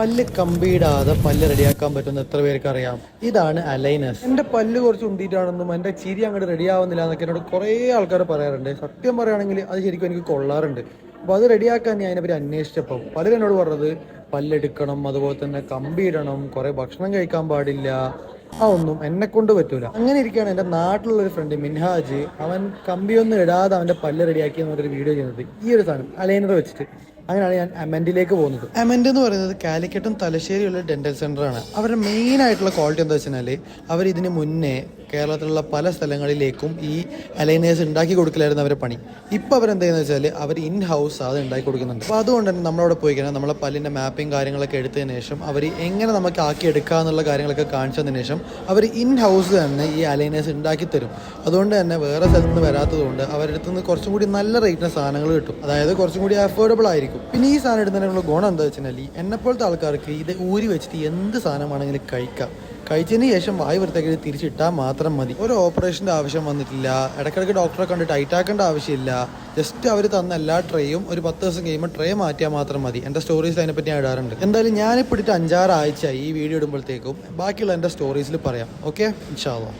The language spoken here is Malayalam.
പല്ല് കമ്പിയിടാതെ പല്ല് റെഡിയാക്കാൻ പറ്റുന്ന എത്ര പേർക്ക് അറിയാം? ഇതാണ് അലൈനസ്. എന്റെ പല്ല് കുറച്ച് ഉണ്ടിട്ടാണെന്നും എന്റെ ചിരി അങ്ങോട്ട് റെഡിയാവുന്നില്ല എന്നൊക്കെ എന്നോട് കുറേ ആൾക്കാർ പറയാറുണ്ട്. സത്യം പറയുകയാണെങ്കിൽ അത് ശരിക്കും എനിക്ക് കൊള്ളാറുണ്ട്. അപ്പോൾ അത് റെഡിയാക്കാൻ ഞാൻ അതിനെപ്പറ്റി അന്വേഷിച്ചപ്പോൾ പലരും എന്നോട് പറഞ്ഞത് പല്ലെടുക്കണം അതുപോലെ തന്നെ കമ്പി ഇടണം കുറേ ഭക്ഷണം കഴിക്കാൻ പാടില്ല. ആ ഒന്നും എന്നെ കൊണ്ട് പറ്റൂല. അങ്ങനെ ഇരിക്കുകയാണ് എന്റെ നാട്ടിലുള്ള ഒരു ഫ്രണ്ട് മിൻഹാജ്. അവൻ കമ്പിയൊന്നും ഇടാതെ അവന്റെ പല്ല് റെഡിയാക്കി എന്ന് പറഞ്ഞൊരു വീഡിയോ ചെയ്യുന്നത്. ഈ ഒരു സാധനം അലൈനർ വെച്ചിട്ട്. അങ്ങനെയാണ് ഞാൻ അമെൻഡിലേക്ക് പോകുന്നത്. അമെൻഡ് എന്ന് പറയുന്നത് കാലിക്കറ്റും തലശ്ശേരിയുള്ള സെന്റർ ആണ്. അവരുടെ മെയിൻ ആയിട്ടുള്ള ക്വാളിറ്റി എന്താ വെച്ചാൽ അവർ ഇതിന് മുന്നേ കേരളത്തിലുള്ള പല സ്ഥലങ്ങളിലേക്കും ഈ അലൈനേഴ്സ് ഉണ്ടാക്കി കൊടുക്കലായിരുന്നു അവരുടെ പണി. ഇപ്പോൾ അവരെന്താന്ന് വെച്ചാൽ അവർ ഇൻ ഹൗസ് അത് ഉണ്ടാക്കി കൊടുക്കുന്നുണ്ട്. അപ്പോൾ അതുകൊണ്ട് തന്നെ നമ്മളവിടെ പോയി കഴിഞ്ഞാൽ നമ്മളെ പല്ലിന്റെ മാപ്പിംഗ് കാര്യങ്ങളൊക്കെ എടുത്തതിന് ശേഷം അവർ എങ്ങനെ നമുക്ക് ആക്കി എടുക്കാന്നുള്ള കാര്യങ്ങളൊക്കെ കാണിച്ചതിന് ശേഷം അവർ ഇൻ ഹൗസ് തന്നെ ഈ അലൈനേഴ്സ് ഉണ്ടാക്കി തരും. അതുകൊണ്ട് തന്നെ വേറെ സ്ഥലത്ത് നിന്ന് വരാത്തതുകൊണ്ട് അവരുടെ അടുത്ത് നിന്ന് കുറച്ചും കൂടി നല്ല റേറ്റിന് സാധനങ്ങൾ കിട്ടും. അതായത് കുറച്ചും കൂടി അഫോർഡബിൾ ആയിരിക്കും. പിന്നെ ഈ സാധനം ഇടുന്നതിനുള്ള ഗുണം എന്താ വെച്ചാൽ എന്നെപ്പോലത്തെ ആൾക്കാർക്ക് ഇത് ഊരി വെച്ചിട്ട് എന്ത് സാധനമാണെങ്കിലും കഴിക്കാം. കഴിച്ചതിന് ശേഷം വായു വൃത്തിയാക്കി തിരിച്ചിട്ടാൽ മാത്രം മതി. ഒരു ഓപ്പറേഷന്റെ ആവശ്യം വന്നിട്ടില്ല. ഇടയ്ക്കിടയ്ക്ക് ഡോക്ടറെ കണ്ട് ടൈറ്റ് ആക്കേണ്ട ആവശ്യമില്ല. ജസ്റ്റ് അവർ തന്ന എല്ലാ ട്രേയും ഒരു പത്ത് ദിവസം കഴിയുമ്പോൾ ട്രേ മാറ്റിയാൽ മാത്രം മതി. എന്റെ സ്റ്റോറീസ് അതിനെപ്പറ്റി ഞാൻ ഇടാറുണ്ട്. എന്തായാലും ഞാനിപ്പോൾ ഇട്ടിട്ട് അഞ്ചാറ് ഈ വീഡിയോ ഇടുമ്പോഴത്തേക്കും ബാക്കിയുള്ള എന്റെ സ്റ്റോറീസിൽ പറയാം. ഓക്കെ ഇൻഷാല്ലോ